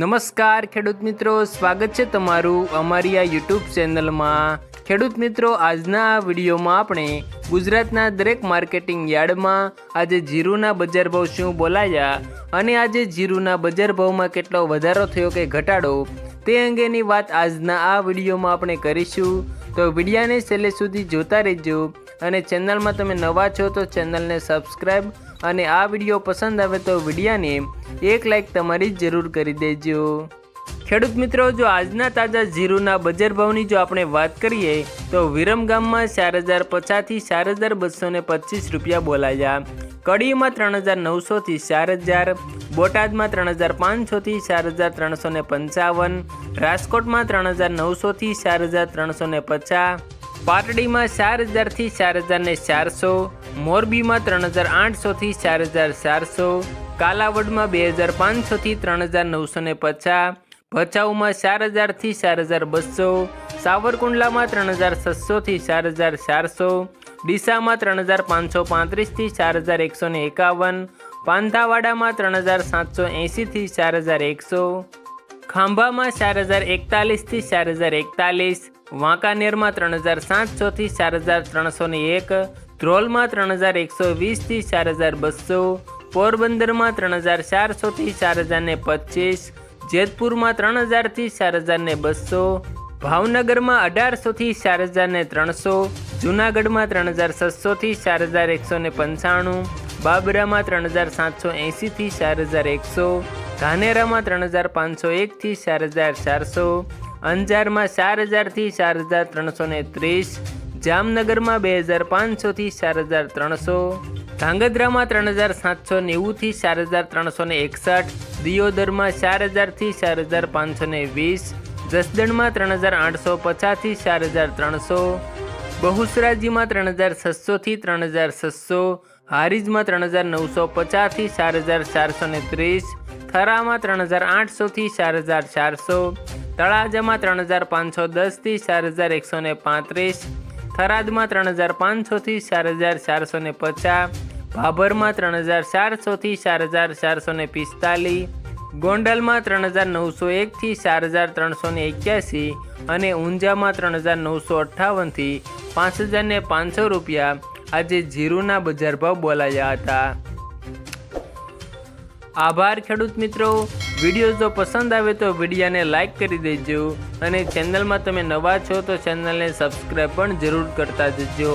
નમસ્કાર ખેડૂત મિત્રો, સ્વાગત છે તમારું અમારી આ યુટ્યુબ ચેનલમાં. ખેડૂત મિત્રો, આજના આ વિડીયોમાં આપણે ગુજરાતના દરેક માર્કેટિંગ યાર્ડમાં આજે જીરુના બજાર ભાવ શું બોલાયા અને આજે જીરુના બજાર ભાવમાં કેટલો વધારો થયો કે ઘટાડો તે અંગેની વાત આજના આ વિડીયોમાં આપણે કરીશું. તો વિડીયાને છેલ્લે સુધી જોતા રહેજો. અને ચેનલમાં તમે નવા છો તો ચેનલને સબસ્ક્રાઈબ અને આ વીડિયો પસંદ આવે તો વિડીયાને એક લાઇક તમારી જરૂર કરી દેજો. ખેડૂત મિત્રો, જો આજના તાજા જીરુના બજાર ભાવની જો આપણે વાત કરીએ, તો વિરમગામમાં ચાર હજાર પચાસથી ચાર હજાર બસો ને પચીસ રૂપિયા બોલાયા. કડીમાં ત્રણ હજાર નવસોથી ચાર હજાર, બોટાદમાં ત્રણ હજાર પાંચસોથી ચાર હજાર ત્રણસો ને પંચાવન, રાજકોટમાં ત્રણ હજાર નવસોથી ચાર હજાર ત્રણસો ને પચાસ પાટડીમાં ચાર હજારથી ચાર હજાર ને ચારસો, મોરબીમાં ત્રણ હજાર આઠસોથી ચાર હજાર ચારસો, કાલાવડમાં બે હજાર પાંચસોથી ત્રણ હજાર નવસો ને પચાસ, ભચાઉમાં ચાર હજારથી ચાર હજાર બસો, સાવરકુંડલામાં ત્રણ હજાર છસોથી ચાર હજાર ચારસો, ડીસામાં ત્રણ હજાર પાંચસો પાંત્રીસથી ચાર હજાર એકસો ને એકાવન પાંથાવાડામાં ત્રણ હજાર સાતસો એંશીથી ચાર હજાર એકસો ખાંભામાં ચાર હજાર એકતાલીસથી ચાર હજાર એકતાલીસ, વાંકાનેરમાં ત્રણ હજાર સાતસોથી ચાર હજાર ત્રણસો ને એક, ધ્રોલમાં ત્રણ હજાર એકસો વીસથી ચાર હજાર બસો, પોરબંદરમાં ત્રણ હજાર ચારસોથી ચાર હજાર ને પચીસ, જેતપુરમાં ત્રણ હજારથી ચાર હજાર ને બસો, ભાવનગરમાં અઢારસોથી ચાર હજાર ને ત્રણસો, જુનાગઢમાં ત્રણ હજાર છસોથી ચાર હજાર એકસો ને પંચાણું, બાબરામાં ત્રણ હજાર સાતસો એંશીથી ચાર હજાર એકસો ધાનેરામાં ત્રણ હજાર પાંચસો એકથી ચાર હજાર ચારસો, અંજારમાં ચાર હજારથી ચાર હજાર ત્રણસો ને ત્રીસ, જામનગરમાં બે હજાર પાંચસોથી ચાર હજાર ત્રણસો, ધાંગધ્રામાં ત્રણ હજાર સાતસો નેવુંથી ચાર હજાર ત્રણસો ને એકસઠ, દિયોદરમાં ચાર હજારથી ચાર હજાર પાંચસો ને વીસ, જસદણમાં ત્રણ હજાર આઠસો પચાસથી ચાર હજાર ત્રણસો, બહુસરાજીમાં ત્રણ હજાર છસોથી ત્રણ હજાર છસો, હારીજમાં ત્રણ હજાર નવસો પચાસથી ચાર હજાર ચારસો ને ત્રીસ થરામાં ત્રણ હજાર આઠસોથી ચાર હજાર ચારસો, તળાજામાં ત્રણ હજાર પાંચસો દસથી ચાર હજાર એકસો ને પાંત્રીસ, થરાદમાં ત્રણ હજાર પાંચસોથી ચાર હજાર ચારસો ને પચાસ, ભાભરમાં ત્રણ હજાર ચારસોથી ચાર હજાર ચારસો ને પિસ્તાલીસ, ગોંડલમાં ત્રણ હજાર નવસો એકથી ચાર હજાર ત્રણસો ને એક્યાસી અને ઊંઝામાં ત્રણ હજાર નવસો અઠ્ઠાવનથી પાંચ હજાર ને પાંચસો રૂપિયા આજે જીરુના બજાર ભાવ બોલાયા હતા. આભાર, ખેડૂત મિત્રો. વીડિયો જો પસંદ આવે તો વિડીયાને લાઇક કરી દેજો અને ચેનલમાં તમે નવા છો તો ચેનલને સબસ્ક્રાઈબ પણ જરૂર કરતા જજો.